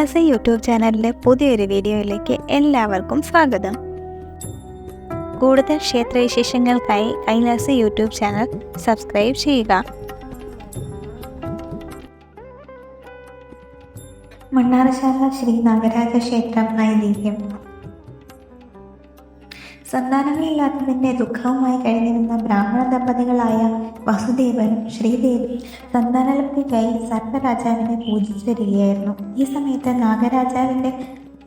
Kailasa YouTube ചാനലിലെ പുതിയൊരു വീഡിയോയിലേക്ക് എല്ലാവർക്കും സ്വാഗതം. കൂടുതൽ ക്ഷേത്രവിശേഷങ്ങൾക്കായി കൈലാസ യൂട്യൂബ് ചാനൽ സബ്സ്ക്രൈബ് ചെയ്യുക. മണ്ണാറശാല ശ്രീ നാഗരാജ ക്ഷേത്രം ഐതിഹ്യം. സന്താനങ്ങളില്ലാത്തതിന്റെ ദുഃഖവുമായി കഴിഞ്ഞിരുന്ന ബ്രാഹ്മണ ദമ്പതികളായ വസുദേവനും ശ്രീദേവി സന്താനലബ്ധിക്കായി സർപ്പരാജാവിനെ പൂജിച്ചു വരികയായിരുന്നു ഈ സമയത്ത് നാഗരാജാവിന്റെ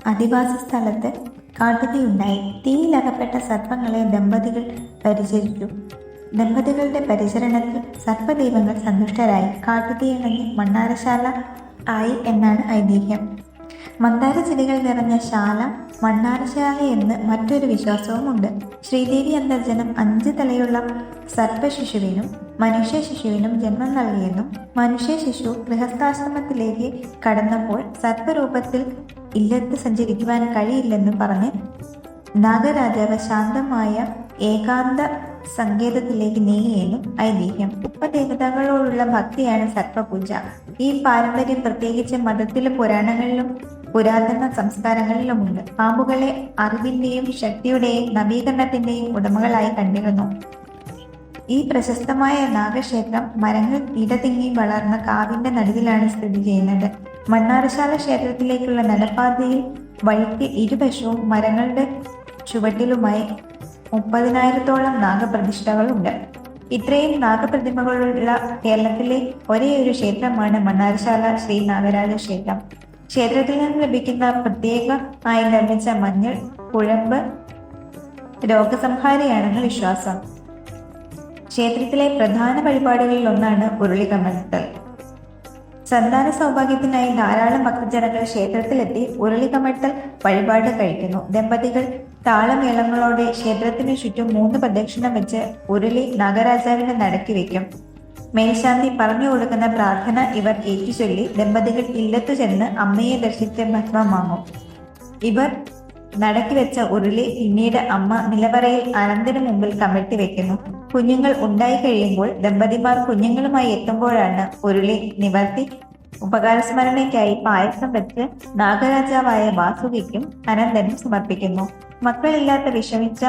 അധിവാസ സ്ഥലത്ത് കാട്ടുതീയുണ്ടായി. തീയിലകപ്പെട്ട സർപ്പങ്ങളെ ദമ്പതികൾ പരിചരിച്ചു. ദമ്പതികളുടെ പരിചരണത്തിൽ സർപ്പദൈവങ്ങൾ സന്തുഷ്ടരായി. കാട്ടുതീയിണങ്ങി മണ്ണാരശാല ആയി എന്നാണ് ഐതിഹ്യം. മന്ദാര ചെടികൾ നിറഞ്ഞ ശാല മണ്ണാരശാല എന്ന് മറ്റൊരു വിശ്വാസവുമുണ്ട്. ശ്രീദേവി അന്തർജനം അഞ്ച് തലയുള്ള സർപ്പശിശുവിനും മനുഷ്യ ശിശുവിനും ജന്മം നൽകിയെന്നും മനുഷ്യ ശിശു ഗൃഹസ്ഥാശ്രമത്തിലേക്ക് കടന്നപ്പോൾ സർപ്പരൂപത്തിൽ ഇല്ലത്ത് സഞ്ചരിക്കുവാൻ കഴിയില്ലെന്നും പറഞ്ഞ് നാഗരാജാവ് ശാന്തമായ ഏകാന്ത സങ്കേതത്തിലേക്ക് നീങ്ങിയെന്നും ഐതിഹ്യം. ഉപദേവതകളോടുള്ള ഭക്തിയാണ് സർപ്പപൂജ. ഈ പാരമ്പര്യം പ്രത്യേകിച്ച് മതത്തിലും പുരാണങ്ങളിലും പുരാതന സംസ്കാരങ്ങളിലുമുണ്ട്. പാമ്പുകളെ അറിവിന്റെയും ശക്തിയുടെയും നവീകരണത്തിന്റെയും ഉടമകളായി കണ്ടിരുന്നു. ഈ പ്രശസ്തമായ നാഗക്ഷേത്രം മരങ്ങൾ ഇടതിങ്ങി വളർന്ന കാവിന്റെ നടുവിലാണ് സ്ഥിതി ചെയ്യുന്നത്. മണ്ണാറശാല ക്ഷേത്രത്തിലേക്കുള്ള നടപ്പാതയിൽ വഴിക്ക് ഇരുവശവും മരങ്ങളുടെ ചുവട്ടിലുമായി മുപ്പതിനായിരത്തോളം നാഗപ്രതിഷ്ഠകളുണ്ട്. ഇത്രയും നാഗപ്രതിമകളുള്ള കേരളത്തിലെ ഒരേയൊരു ക്ഷേത്രമാണ് മണ്ണാറശാല ശ്രീ നാഗരാജ ക്ഷേത്രം. ക്ഷേത്രത്തിൽ നിന്ന് ലഭിക്കുന്ന പ്രത്യേകമായി നിർമ്മിച്ച മഞ്ഞൾ കുഴമ്പ് രോഗസംഹാരിയാണെന്ന് വിശ്വാസം. ക്ഷേത്രത്തിലെ പ്രധാന പരിപാടികളിൽ ഒന്നാണ് ഉരുളികമഴ്ത്തൽ സന്താന സൗഭാഗ്യത്തിനായി ധാരാളം ഭക്തജനങ്ങൾ ക്ഷേത്രത്തിലെത്തി ഉരുളികമഴ്ത്തൽ വഴിപാട് കഴിക്കുന്നു. ദമ്പതികൾ താളമേളങ്ങളോടെ ക്ഷേത്രത്തിന് ചുറ്റും മൂന്ന് പ്രദക്ഷിണം വെച്ച് ഉരുളി നാഗരാജാവിനെ നടക്കി വെക്കും മേൽശാന്തി പറഞ്ഞു കൊടുക്കുന്ന പ്രാർത്ഥന ഇവർ ഏറ്റുചൊല്ലി ദമ്പതികൾ ഇല്ലത്തു ചെന്ന് അമ്മയെ ദർശിച്ച് ഭസ്മം വാങ്ങും ഇവർ നടക്കി വെച്ച ഉരുളി പിന്നീട് അമ്മ നിലവറയിൽ അനന്തിനു മുമ്പിൽ കമഴ്ത്തി വെക്കുന്നു. കുഞ്ഞുങ്ങൾ ഉണ്ടായി കഴിയുമ്പോൾ ദമ്പതിമാർ കുഞ്ഞുങ്ങളുമായി എത്തുമ്പോഴാണ് ഉരുളി നിവർത്തി. ഉപകാരസ്മരണയ്ക്കായി പായസം വെച്ച് നാഗരാജാവായ വാസുകിക്കും അനന്തനും സമർപ്പിക്കുന്നു. മക്കളില്ലാത്ത വിഷമിച്ച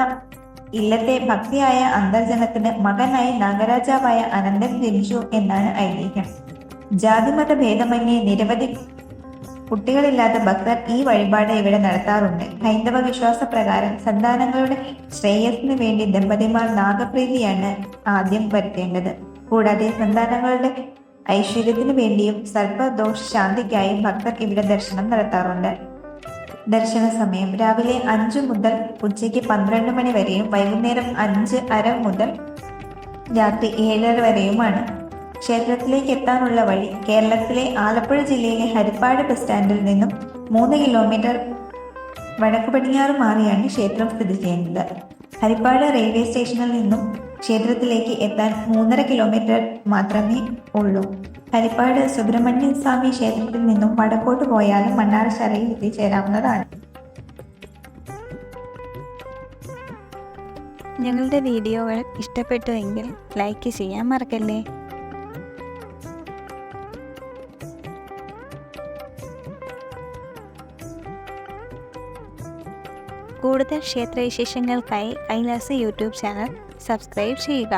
ഇല്ലത്തെ ഭക്തിയായ അന്തർജനത്തിന് മകനായി നാഗരാജാവായ അനന്തൻ ജനിച്ചു എന്നാണ് ഐതിഹ്യം. ജാതിമത ഭേദമന്യേ നിരവധി കുട്ടികളില്ലാത്ത ഭക്തർ ഈ വഴിപാട് ഇവിടെ നടത്താറുണ്ട്. ഹൈന്ദവ വിശ്വാസ പ്രകാരം സന്താനങ്ങളുടെ ശ്രേയസ്സിന് വേണ്ടി ദമ്പതിമാർ നാഗപ്രീതിയാണ് ആദ്യം വരുത്തേണ്ടത്. കൂടാതെ സന്താനങ്ങളുടെ ഐശ്വര്യത്തിനു വേണ്ടിയും സർപ്പദോഷ ശാന്തിക്കായും ഭക്തർ ഇവിടെ ദർശനം നടത്താറുണ്ട്. ദർശന സമയം രാവിലെ അഞ്ചു മുതൽ ഉച്ചയ്ക്ക് പന്ത്രണ്ട് മണി വരെയും വൈകുന്നേരം അഞ്ച് അര മുതൽ രാത്രി ഏഴര വരെയുമാണ്. ക്ഷേത്രത്തിലേക്ക് എത്താനുള്ള വഴി കേരളത്തിലെ ആലപ്പുഴ ജില്ലയിലെ ഹരിപ്പാട് ബസ് സ്റ്റാൻഡിൽ നിന്നും മൂന്ന് കിലോമീറ്റർ വടക്ക് പടിഞ്ഞാറ് മാറിയാണ് ക്ഷേത്രം സ്ഥിതി ചെയ്യുന്നത്. ഹരിപ്പാട് റെയിൽവേ സ്റ്റേഷനിൽ നിന്നും ക്ഷേത്രത്തിലേക്ക് എത്താൻ മൂന്നര കിലോമീറ്റർ മാത്രമേ ഉള്ളൂ. ഹരിപ്പാട് സുബ്രഹ്മണ്യ സ്വാമി ക്ഷേത്രത്തിൽ നിന്നും വടക്കോട്ട് പോയാലും മണ്ണാറശാലയിൽ എത്തിച്ചേരാവുന്നതാണ് ഞങ്ങളുടെ വീഡിയോകൾ ഇഷ്ടപ്പെട്ടുവെങ്കിൽ ലൈക്ക് ചെയ്യാൻ മറക്കല്ലേ? കൂടുതൽ ക്ഷേത്രവിശേഷങ്ങൾക്കായി കൈലാസ യൂട്യൂബ് ചാനൽ സബ്സ്ക്രൈബ് ചെയ്യുക.